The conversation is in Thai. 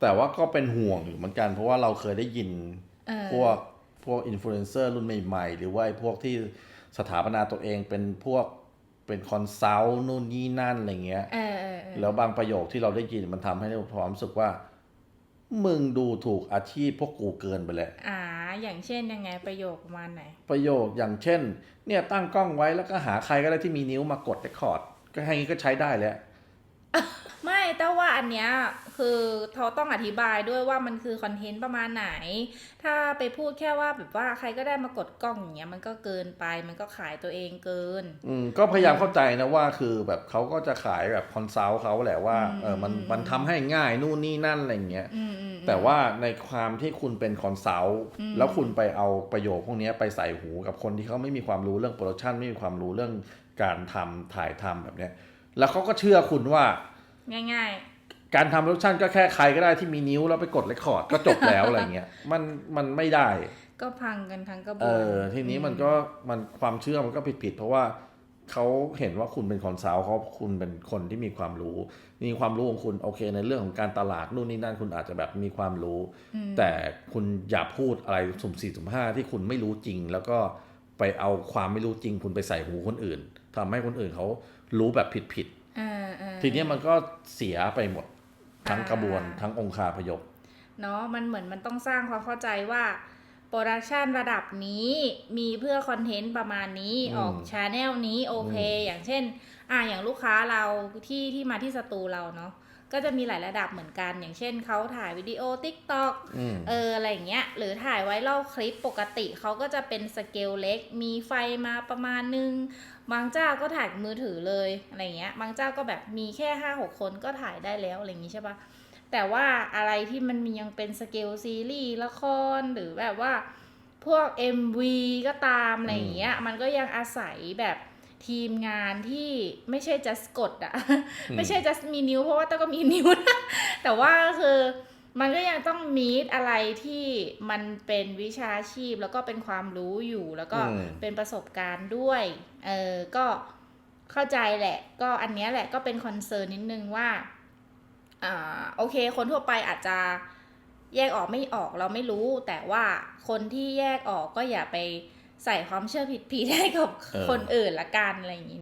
แต่ว่าก็เป็นห่วงอยู่เหมือนกัน เพราะว่าเราเคยได้ยินเออพวกพวกอินฟลูเอนเซอร์รุ่นใหม่ๆ หรือว่าไอ้พวกที่สถาปนาตัวเองเป็นพวกเป็นคอนซัลท์นู่นนี่นั่นอะไรเงี้ยเออเออเออแล้วบางประโยคที่เราได้ยินมันทำให้เราความรู้สึกว่า มึงดูถูกอาชีพพวกกูเกินไปเลยอ่า อย่างเช่นยังไงประโยคประมาณไหน ประโยคอย่างเช่น เนี่ยตั้งกล้องไว้แล้วก็หาใครก็ได้ที่มีนิ้วมากดเรคคอร์ด ก็แค่นี้ก็ใช้ได้แล้วไม่ แต่ว่าอันเนี้ยคือเขาต้องอธิบายด้วยว่ามันคือคอนเทนต์ประมาณไหน ถ้าไปพูดแค่ว่าแบบว่าใครก็ได้มากดกล้องอย่างเงี้ยมันก็เกินไปมันก็ขายตัวเองเกิน อืมก็พยายามเข้าใจนะว่าคือแบบเขาก็จะขายแบบคอนซัลท์เขาแหละว่าอืมเออมันอืมมันทำให้ง่ายนู่นนี่นั่นอะไรอย่างเงี้ยอืมอืมแต่ว่าในความที่คุณเป็นคอนซัลท์อืมแล้วคุณไปเอาประโยคพวกเนี้ยไปใส่หูกับคนที่เขาไม่มีความรู้เรื่องโปรดักชันไม่มีความรู้เรื่องการทำถ่ายทำแบบเนี้ยแล้วเขาก็เชื่อคุณว่า ง่ายการทำโปรดักชันก็แค่ใครก็ได้ที่มีนิ้วแล้วไปกดเรคคอร์ดก็จบแล้วอะไรเงี้ยมันมันไม่ได้ ๆ ก็พังกันทั้งกระบเอวนอทีนี้มันก็มันความเชื่อมันก็ผิดผิดๆเพราะว่าเขาเห็นว่าคุณเป็นคอนซัลท์เขาคุณเป็นคนที่มีความรู้มีความรู้ของคุณโอเคในเรื่องของการตลาดนู่นนี่นั่นคุณอาจจะแบบมีความรู้ อืมแต่คุณอย่าพูดอะไรสุ่มสี่สุ่มห้าที่คุณไม่รู้จริง แล้วก็ไปเอาความไม่รู้จริง คุณไปใส่หูคนอื่นทำให้คนอื่นเขารู้แบบผิด ทีเนี้ยมันก็เสียไปหมดทั้งอ่ากระบวนทั้งองคาพยพเนาะมันเหมือนมันต้องสร้างความเข้าใจว่าโปรดักชันระดับนี้มีเพื่อคอนเทนต์ประมาณนี้อืมออกชาแนลนี้โอเคอืมอย่างเช่น อ่าอย่างลูกค้าเราที่ที่มาที่สตูเราเนาะ ก็จะมีหลายระดับเหมือนกัน อย่างเช่นเขาถ่ายวิดีโอ t ิ k t o k อืมเอออะไรอย่างเงี้ย หรือถ่ายไว้เล่าคลิปปกติเขาก็จะเป็นสเกลเล็ก มีไฟมาประมาณนึง บางเจ้าก็ถ่ายมือถือเลยอะไรเงี้ย บางเจ้าก็แบบมีแค่ห้าหกคนก็ถ่ายได้แล้วอะไรอย่างงี้ใช่ปะแต่ว่าอะไรที่มันมียังเป็นสเกลซีรีส์ละครหรือแบบว่าพวก MV ก็ตามอะไรอย่างเงี้ย มันก็ยังอาศัยแบบ ทีมงานที่ไม่ใช่ just กดอะไม่ใช่ just มีนิ้ว เพราะว่าต้องก็มีนิ้วนะแต่ว่าก็คือมันก็ยังต้องมีดอะไรที่มันเป็นวิชาชีพแล้วก็เป็นความรู้อยู่แล้วก็อืมเป็นประสบการณ์ด้วยเออก็เข้าใจแหละ ก็อันเนี้ยแหละก็เป็นคอนเซิร์นนิดนึงว่าอ่าโอเค คนทั่วไปอาจจะแยกออกไม่ออกเราไม่รู้ แต่ว่าคนที่แยกออกก็อย่าไป ใส่ความเชื่อผิดๆให้กับเออคนอื่นละกันอะไรอย่างนี้